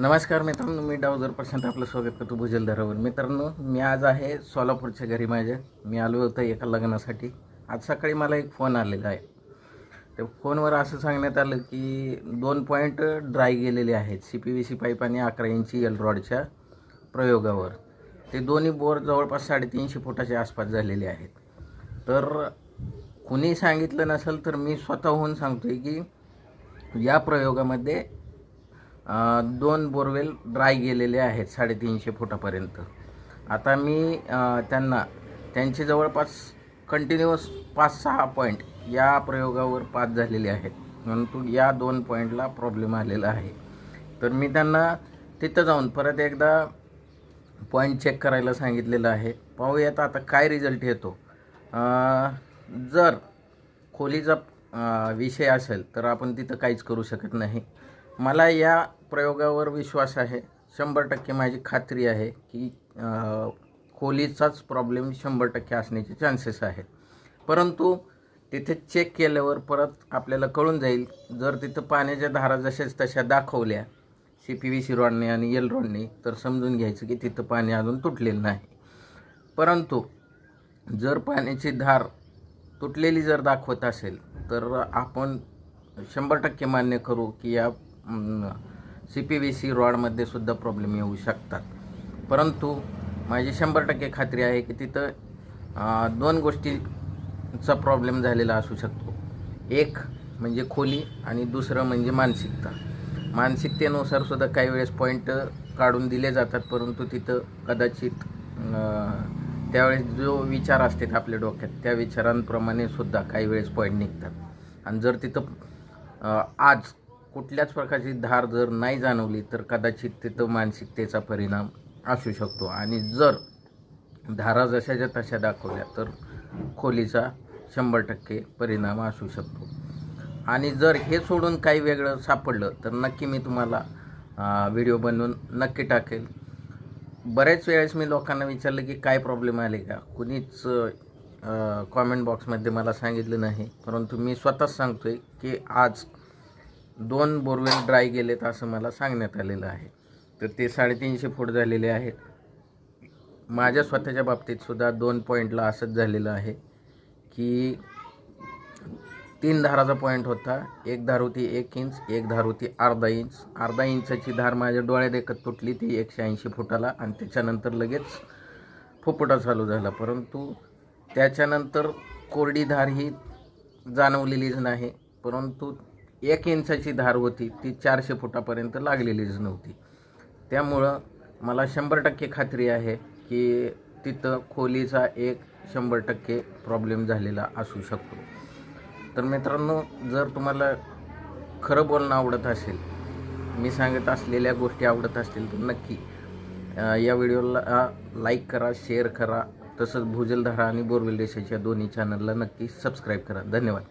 नमस्कार मित्रांनो मी डावजर प्रशांत आपलं स्वागत करतो भुजलधरावर मित्रांनो मी आज आहे सोलापूरच्या घरी माझ्या. मी आलो होतो एका लग्नासाठी. आज सकाळी मला एक फोन आलेला आहे. त्या फोनवर असं सांगण्यात आलं की दोन पॉईंट ड्राय गेलेले आहेत C P V C pipe आणि अकरा इंची एल रॉडच्या प्रयोगावर. ते दोन्ही बोर जवळपास साडेतीनशे फुटाच्या आसपास झालेले आहेत. तर कुणी सांगितलं नसेल तर मी स्वतःहून सांगतोय की या प्रयोगामध्ये दोन बोरवेल ड्राय गेलेले आहेत साडेतीनशे फुटापर्यंत. आता मी त्यांना त्यांचे जवळपास कंटिन्युअस पाच सहा पॉईंट या प्रयोगावर पास झालेले आहेत. परंतु या दोन पॉईंटला प्रॉब्लेम आलेला आहे. तर मी त्यांना तिथं जाऊन परत एकदा पॉईंट चेक करायला सांगितलेलं आहे. पाहूयात आता काय रिझल्ट येतो. जर खोलीचा विषय असेल तर आपण तिथं काहीच करू शकत नाही. मला या प्रयोगावर विश्वास आहे. शंभर टक्के माझी खात्री आहे की खोलीचाच प्रॉब्लेम शंभर टक्के असण्याचे चान्सेस आहेत. परंतु तिथे चेक केल्यावर परत आपल्याला कळून जाईल जर तिथं पाण्याच्या धारा जशाच तशा दाखवल्या सी पी व्ही सी रॉडने आणि एल रॉडने तर समजून घ्यायचं की तिथं पाणी अजून तुटलेलं नाही. परंतु जर पाण्याची धार तुटलेली जर दाखवत असेल तर आपण शंभर टक्के मान्य करू की या सी पी व्ही सी रॉडमध्ये सुद्धा प्रॉब्लेम येऊ शकतात. परंतु माझी शंभर टक्के खात्री आहे की तिथं दोन गोष्टीचा प्रॉब्लेम झालेला असू शकतो. एक म्हणजे खोली आणि दुसरं म्हणजे मानसिकता. मानसिकतेनुसार सुद्धा काही वेळेस पॉईंट काढून दिले जातात परंतु तिथं कदाचित त्यावेळेस जो विचार असतात आपल्या डोक्यात त्या विचारांप्रमाणे सुद्धा काही वेळेस पॉईंट निघतात. आणि जर तिथं आज कुठल्याच प्रकारची धार जर नाही जाणवली तर कदाचित तिथं मानसिकतेचा परिणाम असू शकतो. आणि जर धारा जशाच्या तशा दाखवल्या तर खोलीचा शंभर टक्के परिणाम असू शकतो. आणि जर हे सोडून काही वेगळं सापडलं तर नक्की मी तुम्हाला व्हिडिओ बनवून नक्की टाकेल. बऱ्याच वेळेस मी लोकांना विचारलं की काय प्रॉब्लेम आले का? कुणीच कॉमेंट बॉक्समध्ये मला सांगितलं नाही. परंतु मी स्वतःच सांगतो आहे की आज दोन बोरवेल ड्राय गेलेत असं मला सांगण्यात आलेलं आहे. तर ते साडेतीनशे फूट झालेले आहेत. माझ्या स्वतःच्या बाबतीतसुद्धा दोन पॉईंटला असंच झालेलं आहे की तीन धाराचा पॉईंट होता एक धार होती एक इंच एक धार होती अर्धा इंच अर्धा इंचाची धार माझ्या डोळ्यात एकत तुटली ती एकशे ऐंशी फुटाला आणि त्याच्यानंतर लगेच फुफुटा चालू झाला. परंतु त्याच्यानंतर कोरडी धार ही जाणवलेलीच नाही. परंतु एक इंचाची धार होती ती चारशे फुटापर्यंत लागलेलीच नव्हती. त्यामुळं मला शंभर टक्के खात्री आहे की तिथं खोलीचा एक शंभर टक्के प्रॉब्लेम झालेला असू शकतो. तर मित्रांनो जर तुम्हाला खरं बोलणं आवडत असेल मी सांगत असलेल्या गोष्टी आवडत असतील तर नक्की या व्हिडिओला लाईक करा शेअर करा. तसंच भूजलधारा आणि बोरवेल देशाच्या दोन्ही चॅनलला नक्की सबस्क्राईब करा. धन्यवाद.